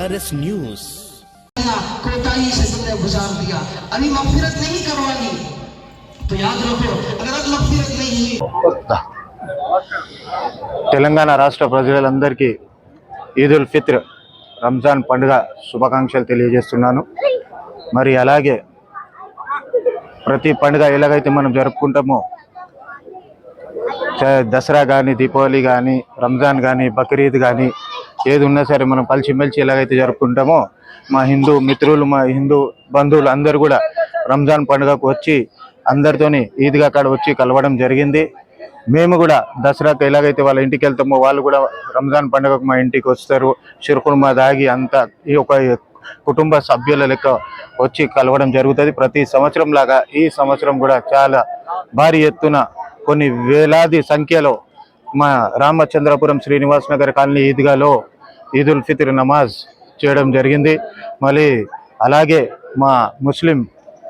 VRS news कोताही से तुमने गुजार दिया अभी मगफिरत नहीं करवानी तो याद रखो अगर अब मगफिरत नहीं हुई తెలంగాణ రాష్ట్ర ప్రజలందరికీ ఈద్ ఉల్ ఫిత్ర్ రంజాన్ పండుగ శుభాకాంక్షలు తెలియజేస్తున్నాను మరి అలాగే ప్రతి పండుగ ఎలాగైతే మనం జరుపుకుంటామో చ- దసరా కానీ దీపావళి కానీ రంజాన్ కానీ బక్రీద్ కానీ ఏది ఉన్నా సరే మనం కలిసిమెలిసి ఎలాగైతే జరుపుకుంటామో మా హిందూ మిత్రులు మా హిందూ బంధువులు అందరు కూడా రంజాన్ పండుగకు వచ్చి అందరితోని ఈద్గా కాడ వచ్చి కలవడం జరిగింది. మేము కూడా దసరాకు ఎలాగైతే వాళ్ళ ఇంటికి వెళ్తామో వాళ్ళు కూడా రంజాన్ పండుగకు మా ఇంటికి వస్తారు. షిరుకుర్మా దాగి అంతా ఈ ఒక కుటుంబ సభ్యుల లెక్క వచ్చి కలవడం జరుగుతుంది. ప్రతి సంవత్సరం లాగా ఈ సంవత్సరం కూడా చాలా భారీ ఎత్తున కొన్ని వేలాది సంఖ్యలో మా రామచంద్రపురం శ్రీనివాస్ నగర్ కాలనీ ఈద్గాలో ఈద్ ఉల్ ఫిత్ర్ నమాజ్ చేయడం జరిగింది. మళ్ళీ అలాగే మా ముస్లిం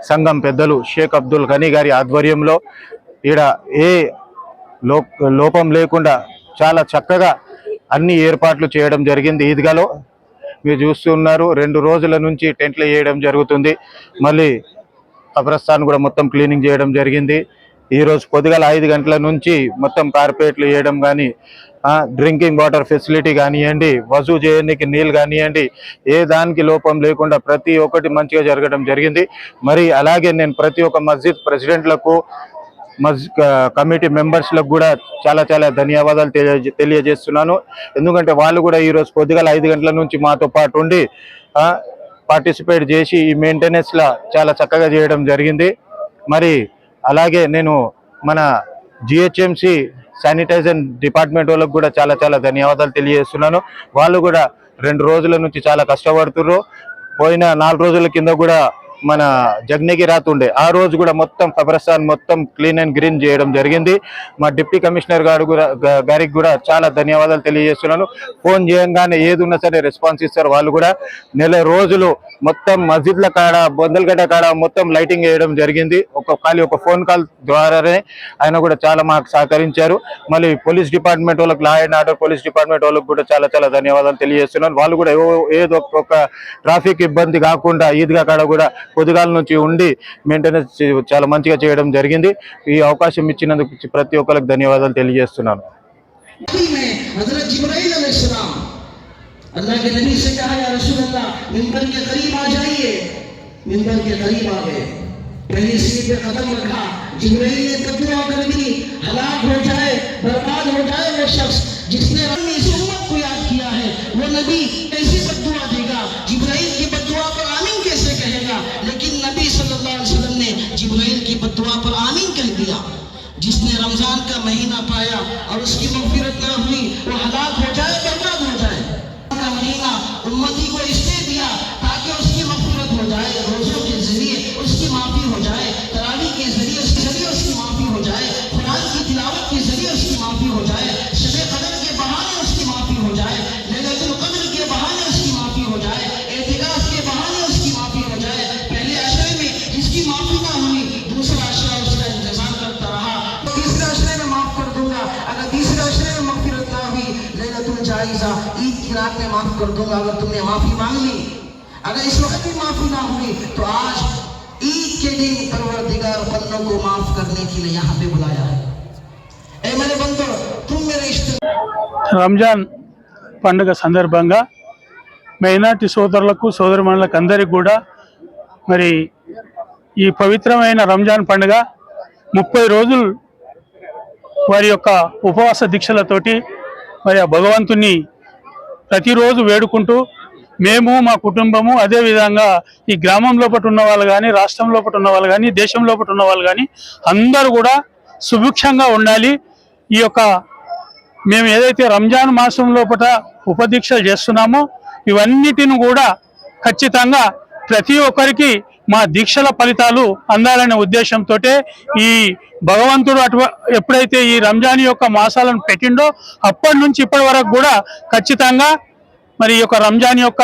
సంఘం పెద్దలు షేక్ అబ్దుల్ ఘనీ గారి ఆధ్వర్యంలో ఈడ ఏ లోపం లేకుండా చాలా చక్కగా అన్ని ఏర్పాట్లు చేయడం జరిగింది. ఈద్గాలో మీరు చూస్తున్నారు రెండు రోజుల నుంచి టెంట్లు వేయడం జరుగుతుంది. మళ్ళీ కబ్రస్థాన్ కూడా మొత్తం క్లీనింగ్ చేయడం జరిగింది. ఈరోజు పొద్దుగల ఐదు గంటల నుంచి మొత్తం కార్పెట్లు వేయడం కానీ డ్రింకింగ్ వాటర్ ఫెసిలిటీ కానివ్వండి వజూ చేయడానికి నీళ్ళు కానివ్వండి ఏ దానికి లోపం లేకుండా ప్రతి ఒక్కటి మంచిగా జరగడం జరిగింది. మరి అలాగే నేను ప్రతి ఒక్క మస్జిద్ ప్రెసిడెంట్లకు మస్ కమిటీ మెంబర్స్లకు కూడా చాలా చాలా ధన్యవాదాలు తెలియజే తెలియజేస్తున్నాను. ఎందుకంటే వాళ్ళు కూడా ఈరోజు పొద్దుగాల ఐదు గంటల నుంచి మాతో పాటు ఉండి పార్టిసిపేట్ చేసి ఈ మెయింటెనెన్స్లో చాలా చక్కగా చేయడం జరిగింది. మరి అలాగే నేను మన జిహెచ్ఎంసి శానిటైజర్ డిపార్ట్మెంట్ వాళ్ళకు కూడా చాలా చాలా ధన్యవాదాలు తెలియజేస్తున్నాను. వాళ్ళు కూడా రెండు రోజుల నుంచి చాలా కష్టపడుతున్నారు పోయిన నాలుగు రోజుల కింద కూడా మన జగ్నగి రాత్ ఉండే. ఆ రోజు కూడా మొత్తం కబ్రస్థాన్ మొత్తం క్లీన్ అండ్ గ్రీన్ చేయడం జరిగింది. మా డిప్యూటీ కమిషనర్ గారు కూడా గారికి కూడా చాలా ధన్యవాదాలు తెలియజేస్తున్నాను. ఫోన్ చేయంగానే ఏది ఉన్నా సరే రెస్పాన్స్ ఇస్తారు వాళ్ళు కూడా. నెల రోజులు మొత్తం మస్జిద్ల కాడ బొందలగడ్డ కాడ మొత్తం లైటింగ్ వేయడం జరిగింది. ఒక ఖాళీ ఒక ఫోన్ కాల్ ద్వారానే ఆయన కూడా చాలా మాకు సహకరించారు. మళ్ళీ పోలీస్ డిపార్ట్మెంట్ వాళ్ళకి law and order police department వాళ్ళకి కూడా చాలా చాలా ధన్యవాదాలు తెలియజేస్తున్నాను. వాళ్ళు కూడా ఏవో- ఏదో ఒక ట్రాఫిక్ ఇబ్బంది కాకుండా ఈద్గా కాడ కూడా పొద్దుగాల నుంచి ఉండి మెయింటెనెన్స్ చే- చాలా మంచిగా చేయడం జరిగింది ఈ అవకాశం ఇచ్చినందుకు ప్రతి ఒక్కరికి ధన్యవాదాలు తెలియజేస్తున్నాను नबी में हजरत जिब्राइल अलैहिस्सलाम अल्लाह के नबी से कहा या रसूल अल्लाह मिंबर के करीब आ जाइए मिंबर के करीब आ गए पहली सीट पे कदम रखा जिब्राइल ने तकवा कर दी हलाक हो जाए बर्बाद हो जाए वो शख्स जिसने रब ने इस उम्मत کا مہینہ پایا اور اس کی مغفرت نہ ہوئی، وہ ہلاک ہو جائے برباد ہو جائے؟ کا مہینہ امتی کو اس ईद की रात में माफ कर दूंगा अगर तुमने माफी मांग ली अगर इस वक्त भी माफी ना हुई तो आज ईद के दिन परवरदिगार बंदों को माफ करने के लिए यहाँ पे बुलाया है ए मेरे बंदो तुम मेरे इष्ट రంజాన్ పండుగ సందర్భంగా మైనార్టీ సోదరులకు సోదరిమణులకు అందరికీ కూడా మరి ఈ పవిత్రమైన రంజాన్ పండుగ ముప్పై రోజులు వారి యొక్క ఉపవాస దీక్షలతోటి మరి ఆ భగవంతుని ప్రతిరోజు వేడుకుంటూ మేము మా కుటుంబము అదే విధంగా ఈ గ్రామం లోపల ఉన్న వాళ్ళు కానీ రాష్ట్రం లోపల ఉన్న వాళ్ళు కానీ దేశం లోపల ఉన్న వాళ్ళు కానీ అందరూ కూడా సుభిక్షంగా ఉండాలి. ఈ యొక్క మేము ఏదైతే రంజాన్ మాసం లోపల ఉపదీక్షలు చేస్తున్నామో ఇవన్నిటిని కూడా ఖచ్చితంగా ప్రతి ఒక్కరికి మా దీక్షల ఫలితాలు అందాలనే ఉద్దేశంతో ఈ భగవంతుడు అటు ఎప్పుడైతే ఈ రంజాన్ యొక్క మాసాలను పెట్టిండో అప్పటి నుంచి ఇప్పటి వరకు కూడా ఖచ్చితంగా మరి ఈ యొక్క రంజాన్ యొక్క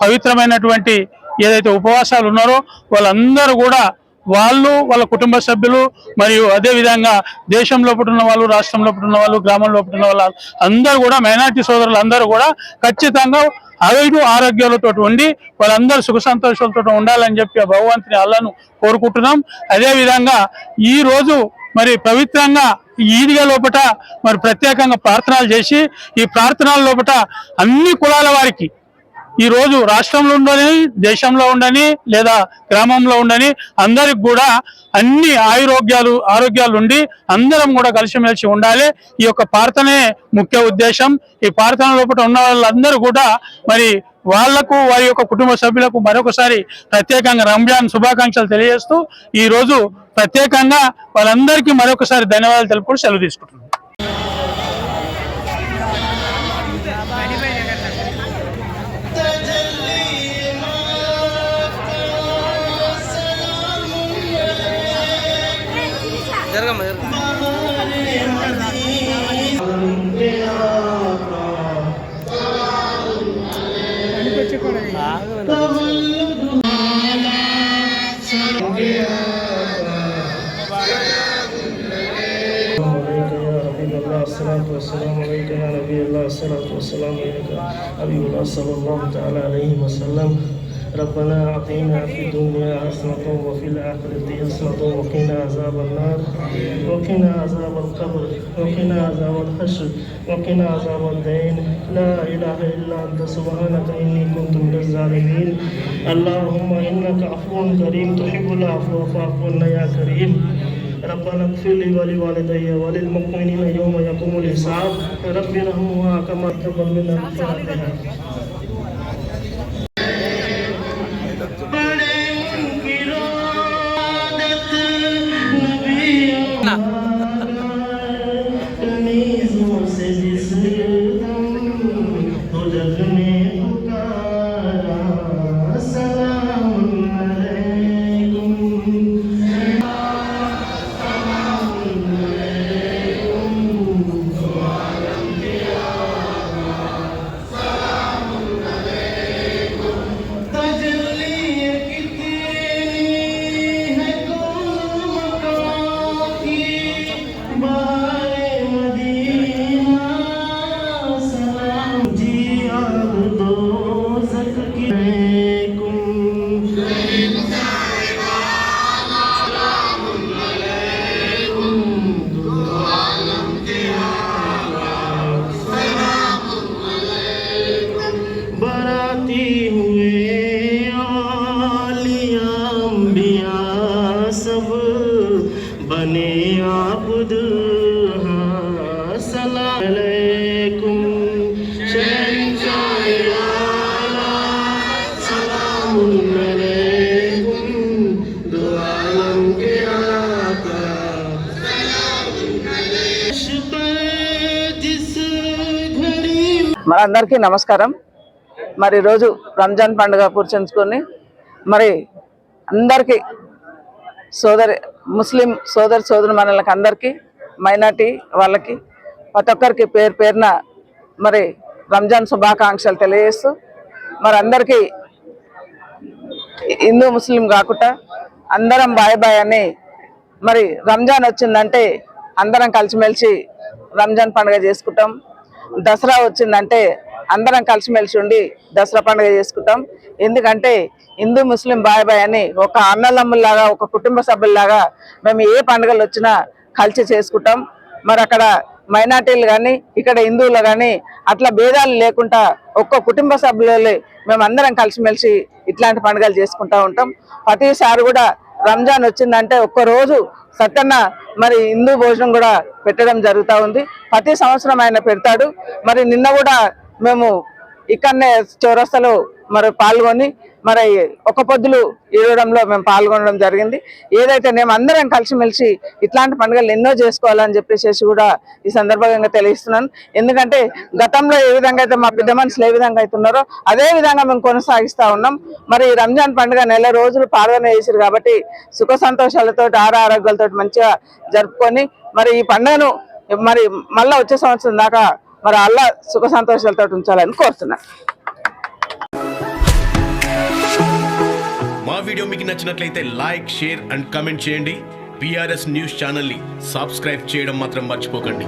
పవిత్రమైనటువంటి ఏదైతే ఉపవాసాలు ఉన్నారో వాళ్ళందరూ కూడా వాళ్ళు వాళ్ళ కుటుంబ సభ్యులు మరియు అదే విధంగా దేశంలో పుట్టిన వాళ్ళు రాష్ట్రంలో పుట్టిన వాళ్ళు గ్రామంలో పుట్టిన వాళ్ళు అందరూ కూడా మైనార్టీ సోదరులు అందరూ కూడా ఖచ్చితంగా ఆయుడు ఆరోగ్యాలతో ఉండి వాళ్ళందరూ సుఖ సంతోషాలతో ఉండాలని చెప్పి ఆ భగవంతుని అల్లను కోరుకుంటున్నాం. అదేవిధంగా ఈ రోజు మరి పవిత్రంగా ఈదిగా లోపట మరి ప్రత్యేకంగా ప్రార్థనలు చేసి ఈ ప్రార్థనల లోపట అన్ని కులాల వారికి ఈ రోజు రాష్ట్రంలో ఉండని దేశంలో ఉండని లేదా గ్రామంలో ఉండని అందరికి కూడా అన్ని ఆయురోగ్యాలు ఆరోగ్యాలు ఉండి అందరం కూడా కలిసిమెలిసి ఉండాలి. ఈ యొక్క ప్రార్థనే ముఖ్య ఉద్దేశం. ఈ ప్రార్థన లోపల ఉన్న వాళ్ళందరూ కూడా మరి వాళ్ళకు వారి యొక్క కుటుంబ సభ్యులకు మరొకసారి ప్రత్యేకంగా రంజాన్ శుభాకాంక్షలు తెలియజేస్తూ ఈ రోజు ప్రత్యేకంగా వాళ్ళందరికీ మరొకసారి ధన్యవాదాలు తెలుపుకుంటూ సెలవు తీసుకుంటున్నాను عليك يا حبيب الله الصلاة والسلام عليك يا نبي الله الصلاة والسلام عليك الله صلى الله تعالى عليه وسلم ربنا أعطينا في الدنيا حسنة وفي الآخرة حسنة وقنا عذاب النار. وقنا عذاب القبر. وقنا عذاب الحشر. وقنا عذاب الدين. لا إله إلا أنت. سبحانك إني كنت من الظالمين. اللهم إنك عفو كريم. تحب العفو فاعف عنا يا كريم. ربنا اغفر لي ولوالدي وللمؤمنين يوم يقوم الحساب. رب ارحمهما كما تقبل منا الفاتحه మనందరికీ నమస్కారం. మరి ఈరోజు రంజాన్ పండుగ కూర్చుంచుకొని మరి అందరికీ సోదరి ముస్లిం సోదరి సోదరి మనలకి అందరికీ మైనార్టీ వాళ్ళకి ప్రతి ఒక్కరికి పేరు పేరున మరి రంజాన్ శుభాకాంక్షలు తెలియజేస్తూ మరి అందరికీ హిందూ ముస్లిం కాకుండా అందరం బాయ్ బాయ్ అని మరి రంజాన్ వచ్చిందంటే అందరం కలిసిమెలిసి రంజాన్ పండుగ చేసుకుంటాం. దసరా వచ్చిందంటే అందరం కలిసిమెలిసి ఉండి దసరా పండుగ చేసుకుంటాం. ఎందుకంటే హిందూ ముస్లిం బాయ్ బాయ్ అని ఒక అన్నలమ్ముల్లాగా ఒక కుటుంబ సభ్యుల్లాగా మేము ఏ పండుగలు వచ్చినా కలిసి చేసుకుంటాం. మరి అక్కడ మైనార్టీలు కానీ ఇక్కడ హిందువులు కానీ అట్లా భేదాలు లేకుండా ఒక్క కుటుంబ సభ్యులు మేమందరం కలిసిమెలిసి ఇట్లాంటి పండుగలు చేసుకుంటూ ఉంటాం. ప్రతిసారి కూడా రంజాన్ వచ్చిందంటే ఒక్క రోజు మరి హిందూ భోజనం కూడా పెట్టడం జరుగుతూ ఉంది. ప్రతి సంవత్సరం ఆయన పెడతాడు. మరి నిన్న కూడా మేము ఇక్కడనే చౌరస్తలో మరి పాల్గొని మరి ఒక పొద్దులు ఇవ్వడంలో మేము పాల్గొనడం జరిగింది. ఏదైతే మేము అందరం కలిసిమెలిసి ఇట్లాంటి పండుగలు ఎన్నో చేసుకోవాలని చెప్పేసి కూడా ఈ సందర్భంగా తెలియస్తున్నాను ఎందుకంటే గతంలో ఏ విధంగా అయితే మా పెద్ద మనుషులు ఏ విధంగా అయితే ఉన్నారో అదే విధంగా మేము కొనసాగిస్తా ఉన్నాం. మరి రంజాన్ పండుగ నెల రోజులు పాల్గొన చేసారు కాబట్టి సుఖ సంతోషాలతో ఆర ఆరోగ్యాలతో మంచిగా జరుపుకొని మరి ఈ పండుగను మరి మళ్ళా వచ్చే సంవత్సరం దాకా మరి అల్లా సుఖ సంతోషాలతో ఉంచాలని కోరుతున్నాను. వీడియో మీకు నచ్చినట్లయితే లైక్ షేర్ అండ్ కమెంట్ చేయండి. పిఆర్ఎస్ న్యూస్ ఛానల్ని సబ్స్క్రైబ్ చేయడం మాత్రం మర్చిపోకండి.